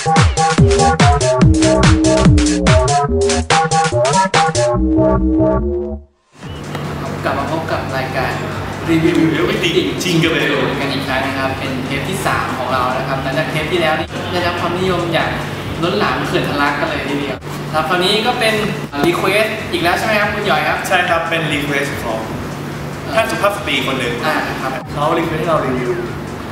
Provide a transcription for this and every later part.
กลับมาพบกับรายการรีวิวเดี๋ยวไปติจริงกันไปเลยกันอีกครั้งนะครับ เป็นเทปที่ 3 ของเรานะครับหลังจากเทปที่แล้วนี่ได้รับความนิยมอย่างล้นหลามเขื่อนทะลักกันเลยทีเดียวครับคราวนี้ก็เป็นรีเควสอีกแล้วใช่ไหมครับคุณหยอยครับ ใช่ครับเป็นรีเควสของท่านสุภาพสตรีคนหนึ่งอ่าครับเขารีเควสให้เรารีวิว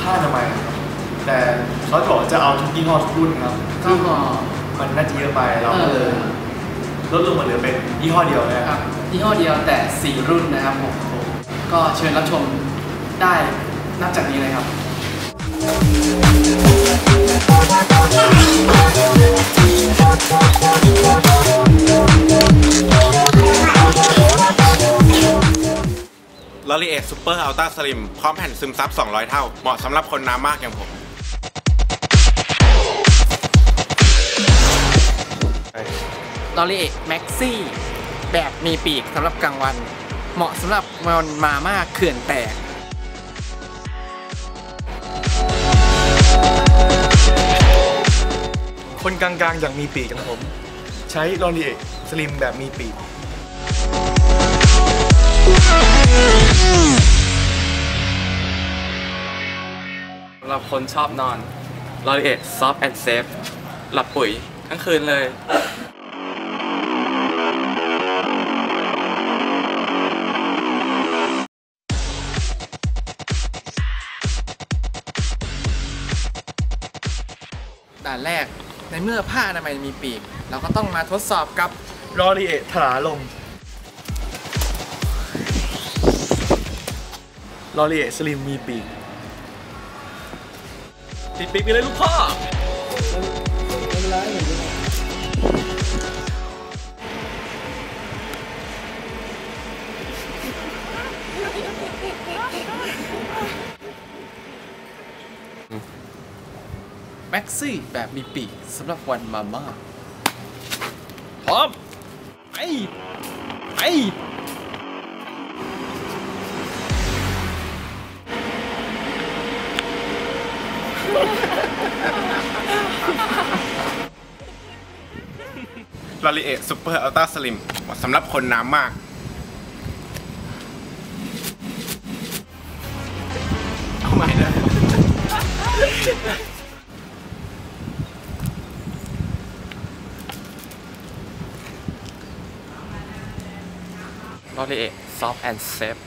ผ้าอนามัยครับ แต่เขาบอกจะเอาทุกยี่ห้อทุกรุ่นครับก็มันน่าจะเยอะไปเราเอก็เลอยลดลงมาเหลือเป็นยี่ห้อเดียวนะคครัรับบยี่ห้อเดียวแต่4รุ่นนะครับผมก็เชิญรับชมได้นับจากนี้เลยครับลอรีเอทซูเปอร์อัลต้าสลิมพร้อมแผ่นซึมซับ 200 เท่า เหมาะสำหรับคนน้ำมากอย่างผม ลอรีเอ็กแม็กซี่แบบมีปีกสำหรับกลางวัน เหมาะสำหรับมันมามากเขื่อนแตกคนกลางๆอย่างมีปีกของผม ใช้ลอรีเอสลิมแบบมีปีกสำหรับคนชอบนอน l o r i e t Soft and Safe หลับปุ๋ยทั้งคืนเลย เมื่อผ้าอนามัยมีปีก เราก็ต้องมาทดสอบกับลอรีเอถลาลมลอรีเอสลิมมีปีก ติดปีกไปเลยลูกพ่อไม็ กซี่แบบมีปีกสำหรับวันมาม่าพร้อมไปไปลอรีเอทซูเปอร์อัลต้าสลิมเหมาะสำหรับคนน้ำมาก เอาใหม่นะ l o r i e t Soft and Safe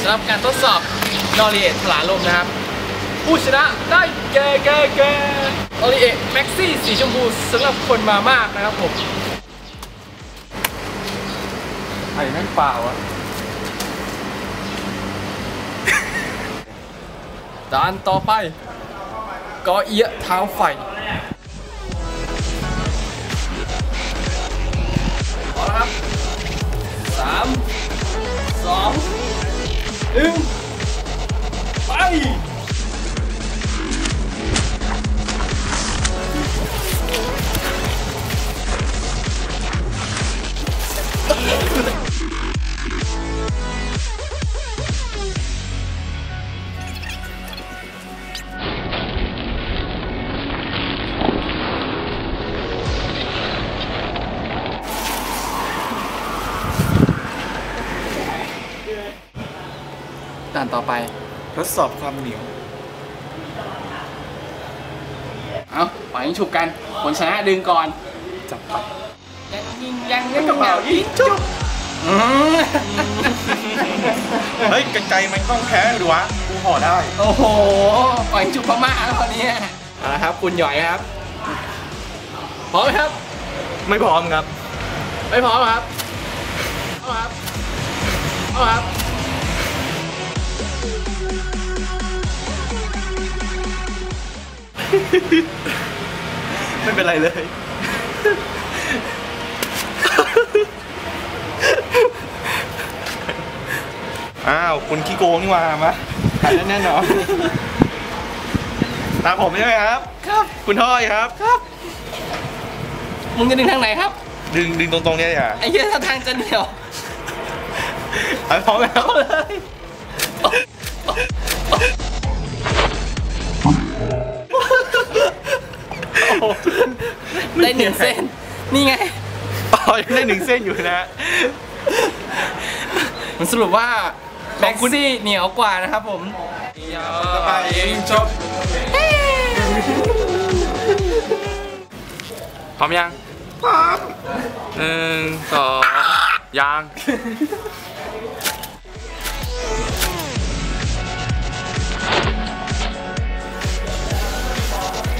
สำหรับการทดสอบลอรีเอทถลาลมนะครับ ผู้ชนะได้แก่แก่แก่ลอรีเอทแม็กซี่สีชมพูสำหรับคนมามากนะครับผมไอ้แม่งเปล่าอะด่านต่อไปกอเอียะเท้าไฟพร้อมนะครับสามสองหนึ่งไปานต่อไป ทดสอบความเหนียว เอาปล่อยให้ฉุบกันคนชนะดึงก่อน จับไปยังยิงยังยังกระเป๋ายิงจุบอืมเฮ้ยไกลๆมันต้องแพ้ดูวะ กูห่อได้ โอ้โห ปล่อยให้ฉุบพม่าแล้วคนนี้เอาละครับคุณหยอยครับ พร้อมไหมครับ ไม่พร้อมครับ ไม่พร้อมเหรอครับเอาครับเอาครับ ไม่เป็นไรเลย อ้าวคุณขี้โกงนี่หว่ามาถ่ายแน่นๆหน่อยตามผมใช่ไหมครับ ครับ คุณท่อยครับ ครับ มึงจะดึงทางไหนครับ ดึงดึงตรงๆเนี้ยอย่าไอ้เหี้ยถ้าทางจะเหนียวเอาพร้อมแล้วเลย ได้หนึ่งเส้น นี่ไงอ๋อยังได้หนึ่งเส้นอยู่นะฮะมันสรุปว่าแบ็กซี่เหนียวกว่านะครับผมสบายเองจบพร้อมยังพร้อมหนึ่งสองยัง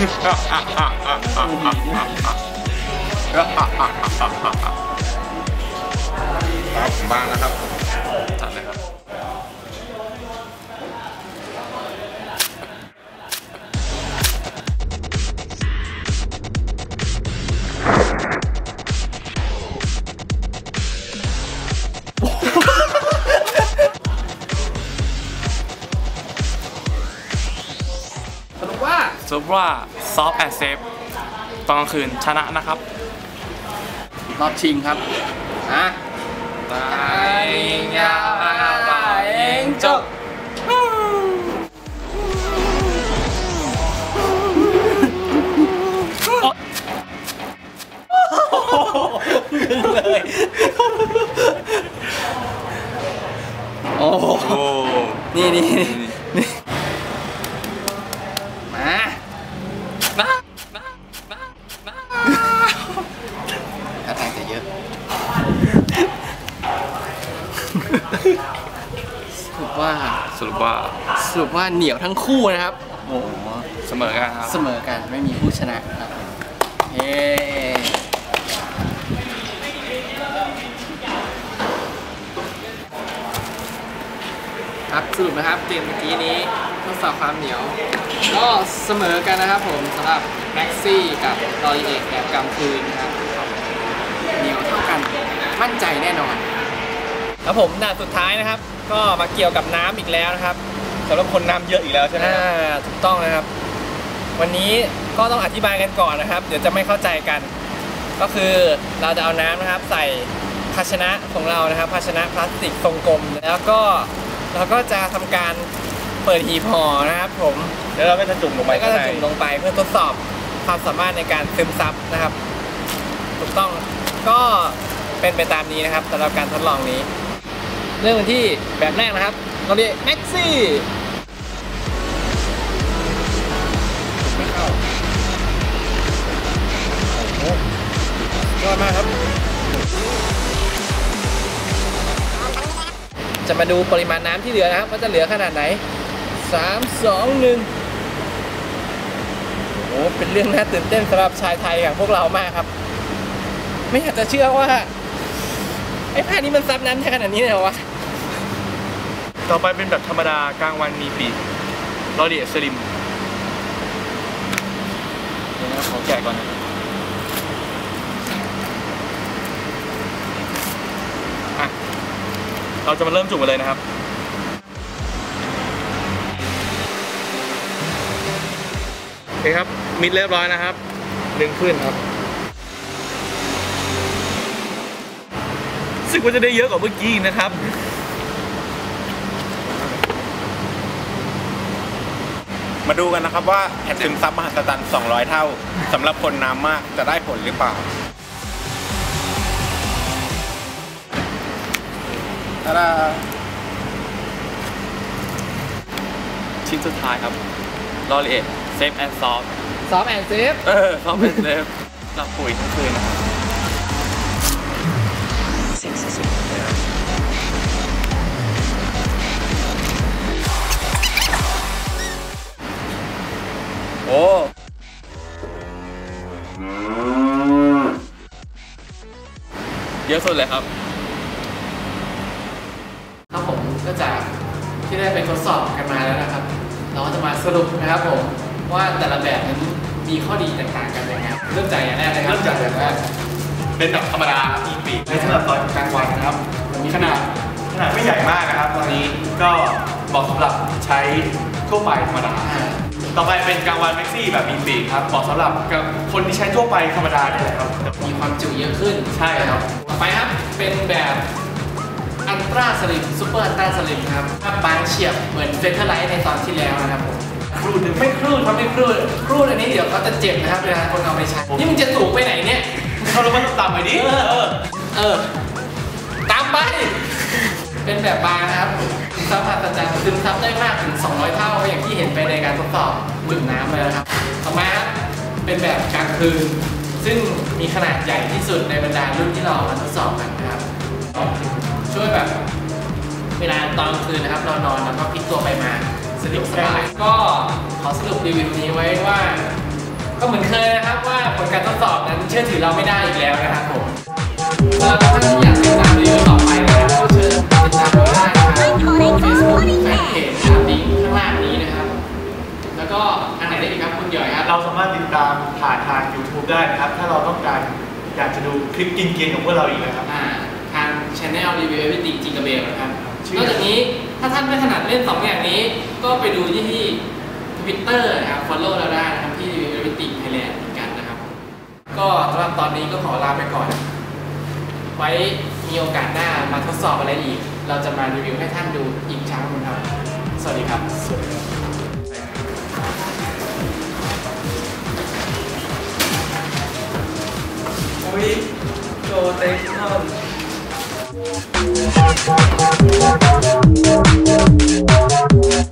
ครับผมบ้างนะครับจัดเลยครับสรุปว่าสรุปว่า ซอฟต์แอนด์เซฟตอนกลางคืนชนะนะครับ รอบชิงครับอะตายยาวเองจบเลยโอ้โหโอ้นี่นี่นี่มา นะนะนะนะ ถ้าทางจะเยอะ สรุปว่า สรุ ปว่าสรุปว่าเหนียวทั้งคู่นะครับโอ้โหเสมอกันครับเสมอกันไม่มีผู้ชนะครับเย้ครับสรุปนะครับเกมเมื่อกี้นี้ทดสอบความเหนียว ก็เสมอกันนะครับผมสำหรับแม็กซี่กับรอยเอกแบบกำคืนนะครับเหนียวเท่ากันมั่นใจแน่นอนครับผมด่านสุดท้ายนะครับ ก็มาเกี่ยวกับน้ำอีกแล้วนะครับสำหรับคนน้ำเยอะอีกแล้วใช่ไหมอ่าถูกต้องนะครับ วันนี้ก็ต้องอธิบายกันก่อนนะครับ เดี๋ยวจะไม่เข้าใจกัน ก็คือเราจะเอาน้ำนะครับ ใส่ภาชนะของเรานะครับ ภาชนะพลาสติกทรงกลม แล้วก็เราก็จะทำการเปิดหีบห่อนะครับ ผมแล้วเราก็จะจุ่มลงไปแล้วก็ข้างจะในจุ่มลงไปเพื่อทดสอบความสามารถในการซึมซับนะครับ ถูกต้องก็เป็นไปตามนี้นะครับสำหรับการทดลองนี้ เริ่มกันที่แบบแรกนะครับเราเรียกแม็กซี่ไม่เข้าโอ้โหยอดมากครับ จะมาดูปริมาณน้ำที่เหลือนะครับว่าจะเหลือขนาดไหน 3 2 1 โอ้โหเป็นเรื่องน่าตื่นเต้นสำหรับชายไทยอย่างพวกเรามากครับ ไม่อยากจะเชื่อว่า ไอ้ผ้านี้มันซับน้ำได้ขนาดนี้เลยวะ ต่อไปเป็นแบบธรรมดากลางวันมีปีกรอเดียสลิมเดี๋ยวนะขอแกะก่อนนะอะเราจะมาเริ่มจุ่มกันเลยนะครับโอเคครับ มิดเรียบร้อยนะครับดึงขึ้นครับสึกว่าจะได้เยอะกว่าเมื่อกี้นะครับ มาดูกันนะครับว่าแผ่นซึมซับมหัศจรรย์ 200 เท่าสำหรับคนน้ำมากจะได้ผลหรือเปล่าตาดาชิ้นสุดท้ายครับลอรีเอทเซฟแอนด์ซอฟซอฟแอนเซฟเออซอฟต์แอนด์เซฟหลับปุ๋ยทั้งคืนนะครับ เยอะสุดเลยครับครับผมก็จากที่ได้ไปทดสอบกันมาแล้วนะครับ เราก็จะมาสรุปนะครับผมว่าแต่ละแบบนั้นมีข้อดีแตกต่างกันยังไงครับเริ่มจากอย่างแรกเลยครับเริ่มจากแบบแรกเป็นแบบธรรมดามีปีกในสำหรับตอนกลางวันนะครับมีขนาดขนาดไม่ใหญ่มากนะครับตอนนี้ก็เหมาะสำหรับใช้ทั่วไปธรรมดา ต่อไปเป็นกลางวันแม็กซี่แบบมีปีกครับเหมาะสำหรับกับคนที่ใช้ทั่วไปธรรมดาเนี่ยแหละครับ มีความจุเยอะขึ้นใช่ครับ ต่อไปครับเป็นแบบอันตราสลิมซูเปอร์อันตราสลิมครับภาพบางเฉียบเหมือนเฟเธอร์ไลท์ในตอนที่แล้วนะครับผมครูดหนึ่งไม่ครูดครับไม่ครูดครูดอันนี้เดี๋ยวเขาจะเจ็บนะครับเวลาคนเอาไปใช้นี่มึงจะสูงไปไหนเนี่ยเขาเราไม่ต้องตามไปดิเออเออตามไป เป็นแบบบางนะครับซึมซับมหัศจรรย์ซึมซับได้มากถึง 200 เท่าอย่างที่เห็นไปในการทดสอบจุ่มน้ำเลยนะครับต่อมาครับเป็นแบบกลางคืน ซึ่งมีขนาดใหญ่ที่สุดในบรรดารุ่นที่เรามาทดสอบกันนะครับ ช่วยแบบเวลาตอนคืนนะครับ เรานอนแล้วก็พลิกตัวไปมาสะดวกสบาย ก็ขอสรุปรีวิวนี้ไว้ว่า ก็เหมือนเคยนะครับว่าผลการทดสอบนั้นเชื่อถือเราไม่ได้อีกแล้วนะครับผมถ้าท่านอยากติดตามรีวิวต่อ นะครับ Facebook แฟนเพจนะครับลิงก์ข้างล่างนี้นะครับ แล้วก็อันไหนได้อีกครับคุณหยอยครับ เราสามารถติดตามผ่านทาง YouTube ได้นะครับ ถ้าเราต้องการอยากจะดูคลิปกินเกรียนของพวกเราอีกนะครับ อ่าทาง Channel Review Everything จิงกะเบลนะครับชื่อ นอกจากนี้ถ้าท่านไม่ถนัดเล่น2อย่างนี้ ก็ไปดูที่ที่ Twitter นะครับ follow เราได้นะครับที่ Review Everything Thailand เหมือนกันนะครับ ก็สำหรับตอนนี้ก็ขอลาไปก่อน ไว้มีโอกาสหน้ามาทดสอบอะไรอีก เราจะมารีวิวให้ท่านดูอีกครั้งหนึ่งครับ สวัสดีครับ สวัสดีครับอุ้ยโจเต็มท่อน Thank you.